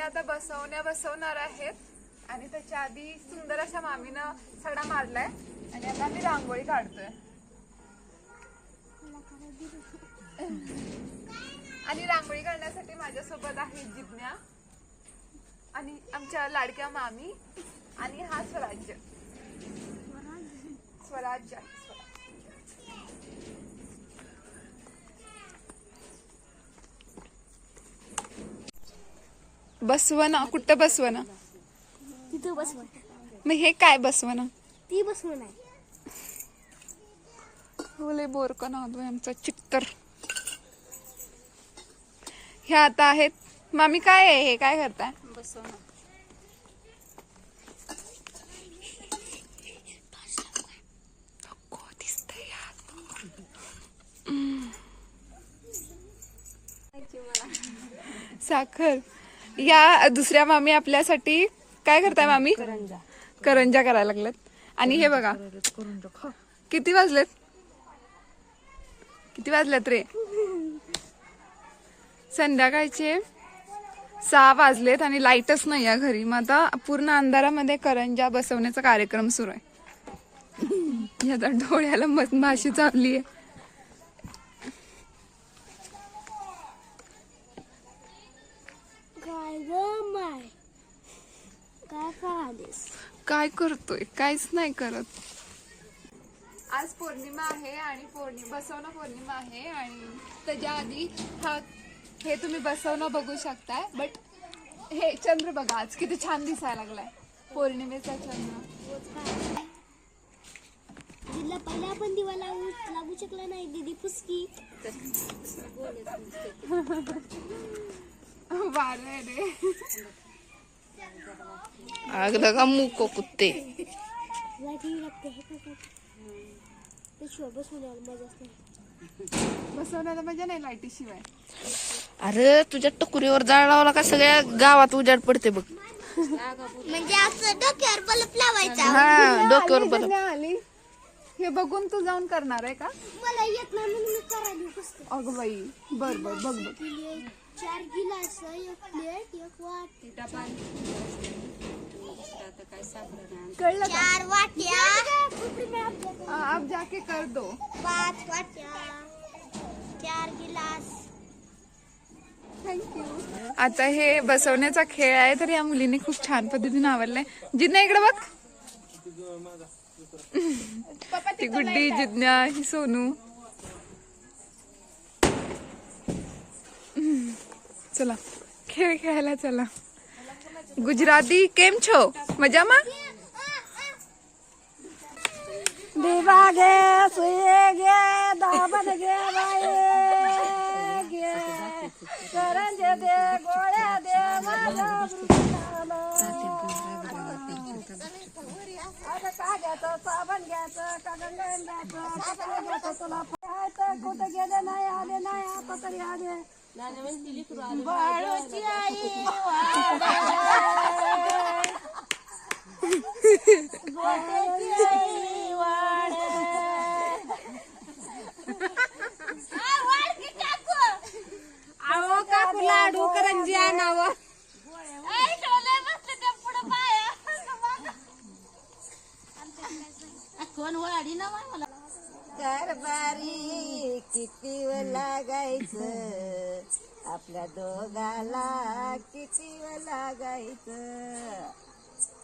आता बसवण्या बसवणार आहेत. आणि त्याच्या आधी सुंदर अशा मामीनं सडा मारलाय. आणि आता मी रांगोळी काढतोय. आणि रांगोळी काढण्यासाठी माझ्यासोबत आहे जिज्ञा आणि आमच्या लाडक्या मामी आणि हा स्वराज्य. स्वराज्य. स्वराज्य. बसवना कुठं बसवना? तिथं बसवण मग हे काय बसवना? ती बसवण आहे. बोरका नादोय आमचा चित्तर. हे आता आहेत. मामी काय आहे? हे काय करताय. साखर. या दुसऱ्या मामी आपल्यासाठी काय करताय मामी? करंजा. करंजा करायला लागल्यात. आणि हे बघा. किती वाजलेत? किती वाजलेत रे? संध्याकाळचे सहा वाजलेत आणि लाईटच नाही या घरी. मग आता पूर्ण अंधारामध्ये करंजा बसवण्याचा कार्यक्रम सुरू आहे. आता डोळ्याला मस्त माशी चावली आहे माय काय करालीस काय करतोय? काहीच नाही करत. आज पौर्णिमा आहे आणि पौर्णिमा बसवणं पौर्णिमा आहे आणि त्याच्या आधी हा हे तुम्ही बसवणं बघू शकताय बट हे चंद्र बघा आज किती छान दिसायला लागलाय. पौर्णिमेचा चंद्र. जिल्हा पहिला पण दिवा लागू लागू शकला नाही दीदी फुसकी वारं रे. आगलं का मुको कुत्ते. लाइट बसवण्याला नाही नाही लाईटीशिवाय अरे तुझ्या टकुरीवर जाळ लावला का सगळ्या गावात उजाड पडते बघ. म्हणजे असं डोक्यावर बल्ब लावायचा. हा डोक्यावर जिज्ञा आली. हे बघून तू जाऊन करणार आहे का? मला येत नाही म्हणून मी करायला बसते अगं बाई बर बर बघ बघ. चार गिलास एक प्लेट एक वाटी. कळलं का? चार वाट्या. आप जाके कर दो. पाच वाट्या. चार गिलास. थँक्यू आता हे बसवण्याचा खेळ आहे तर या मुलीने खूप छान पद्धतीने आवडलाय. जिज्ञा इकडे बघ. ती गुड्डी जिज्ञा ही सोनू. चला। खेळ खेळायला चला। गुजराती केम छो? मजामा? दिवा घे सुये घे दाबण घे बाये घे करंजे दे गोळ्या दे माझ्या आता का घ्यायचं साबण घ्यायचं का गंगण घ्यायचं कपडे घ्यायचं तुला फायचं कुठं गेले नाही आले नाही आता तरी आले. Bye. दोघाला किती व लागायचं?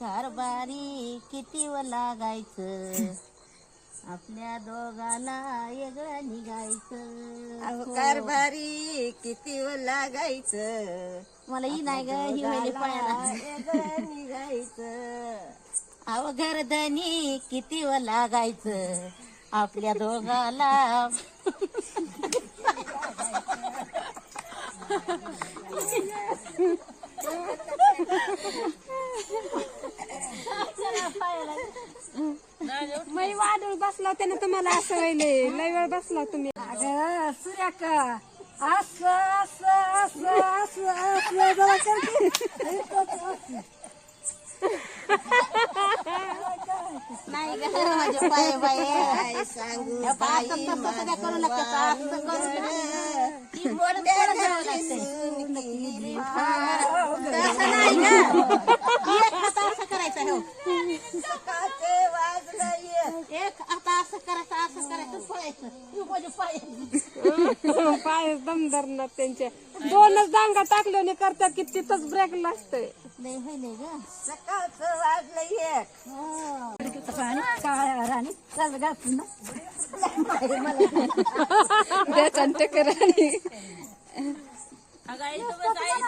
कारभारी किती व लागायचं? आपल्या दोघाला वेगळं निघायचं. कारभारी किती व लागायचं? मला ही नाही ग ही वेळी पायाला. निघायचं. अव घरधनी किती व लागायचं? आपल्या दोघाला. मी वादळ बसला त्यानं तुम्हाला असं व्हायले लय वेळ बसला तुम्ही अगं सूर्याका असं असं असं असं असं जरा करते. नाही ग माझे पाय बाय सांगू सगळ्या करू लागतात करायचं हो. असं करायचं असं करायचं पळायचं तू माझे पाय पाय दम धरणार त्यांचे. दोनच डांगा टाकल्याने करतात की तिथंच ब्रेक लागतंय. लय ग. दिना लाडके ग नांदाय काय मला जायना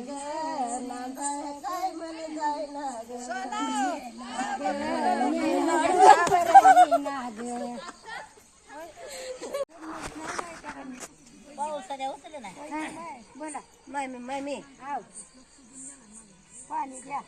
ग नांदाय काय मला जायना ग. पावसाच्या उचले नाही. बोला मामी मामी पाणी द्या.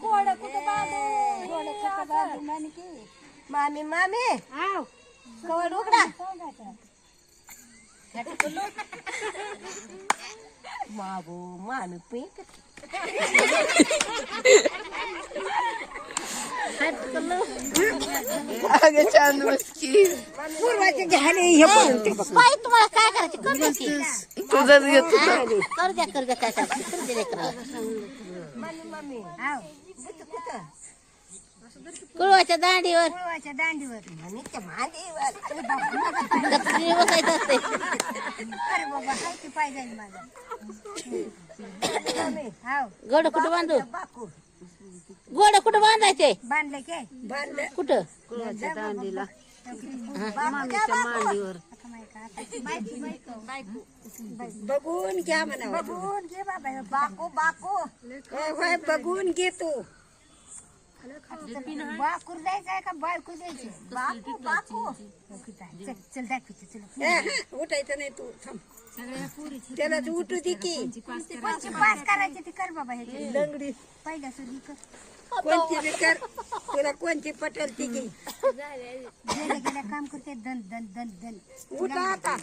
गोड कुठं बांधू? गोड कुठं बांधू म्हणे की मामी मामी. आव. कवड उघडा. मागो मामी पिंक. अगं छान बसकी पूर्वाचे घ्याले हे पण बाई तुम्हाला काय करायचं? करू द्या की. तुझंच घेत होता करू द्या करू द्या काय करायचं करू द्या लेकराला. आव. कुळवाच्या दांडीवर. दांडीवर. बसायचं असते. माझा आव गोड कुठं बांधू? गोड कुठं बांधायचे? बांधले के? बांधले. कुठं? दांडीला. बघून घ्या म्हणा. बघून घे बाबा बाकू बाकू. होय बघून घे तू. बाकूर द्यायचं का? बायको द्यायची बाकू बाकू. चल चल दाखवते चल. उठायचं नाही तू. त्याला तू उठू दे की कोणची पास करायची ती कर बाबा हे लंगडी पहिल्या सुधी कर कोणती तुला कोणती पटेल ती काम करते. दन दन दन दन. उठा आता.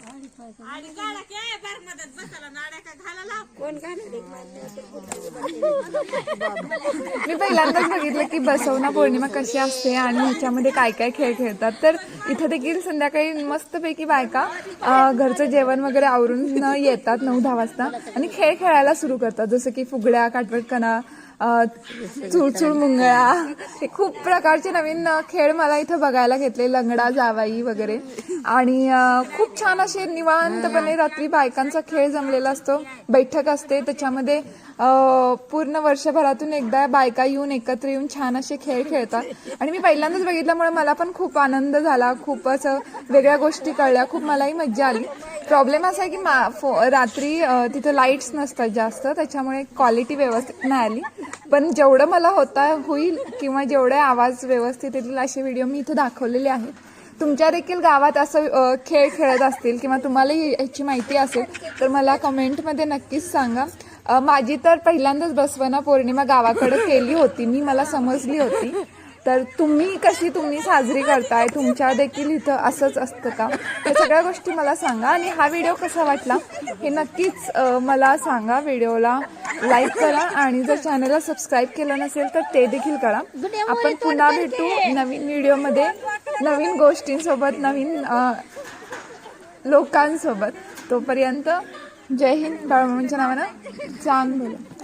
कोण मी पहिल्यांदाच बघितलं की बसवना पौर्णिमा कशी असते आणि ह्याच्यामध्ये काय काय खेळ खेळतात. तर इथं देखील संध्याकाळी मस्तपैकी बायका घरचं जेवण वगैरे आवरून येतात नऊ दहा वाजता. आणि खेळ खेळायला सुरू करतात. जसं की फुगड्या काटवटकणा चुळचुळ मुंगळा हे खूप प्रकारचे नवीन खेळ मला इथं बघायला घेतले लंगडा जावाई वगैरे. आणि खूप छान असे निवांतपणे रात्री बायकांचा खेळ जमलेला असतो. बैठक असते त्याच्यामध्ये पूर्ण वर्षभरातून एकदा बायका येऊन एकत्र येऊन छान असे खेळ खेळतात. आणि मी पहिल्यांदाच बघितल्यामुळे मला पण खूप आनंद झाला खूप असं वेगळ्या गोष्टी कळल्या खूप मलाही मज्जा आली. प्रॉब्लेम असा आहे की मा फो रात्री तिथं लाईट्स नसतात जास्त त्याच्यामुळे क्वालिटी व्यवस्थित नाही आली पण जेवढं मला होता होईल किंवा जेवढे आवाज व्यवस्थित येतील असे व्हिडिओ मी इथं दाखवलेले आहेत. तुमच्या देखील गावात असं खेळ खेळत असतील किंवा तुम्हाला याची माहिती असेल तर मला कमेंटमध्ये नक्कीच सांगा. माझी तर पहिल्यांदाच बसवना पौर्णिमा गावाकडे केली होती मी मला समजली होती. तर तुम्ही कशी तुम्ही साजरी करताय? तुमच्या देखील इथं असंच असतं का? या सगळ्या गोष्टी मला सांगा आणि हा व्हिडिओ कसा वाटला? हे नक्कीच मला सांगा व्हिडिओला लाईक करा आणि जर चॅनलला सबस्क्राईब केलं नसेल तर ते देखील करा. आपण पुन्हा भेटू नवीन व्हिडिओमध्ये नवीन गोष्टींसोबत नवीन लोकांसोबत. तोपर्यंत जय हिंद बाळमामांच्या नावानं चांग बोला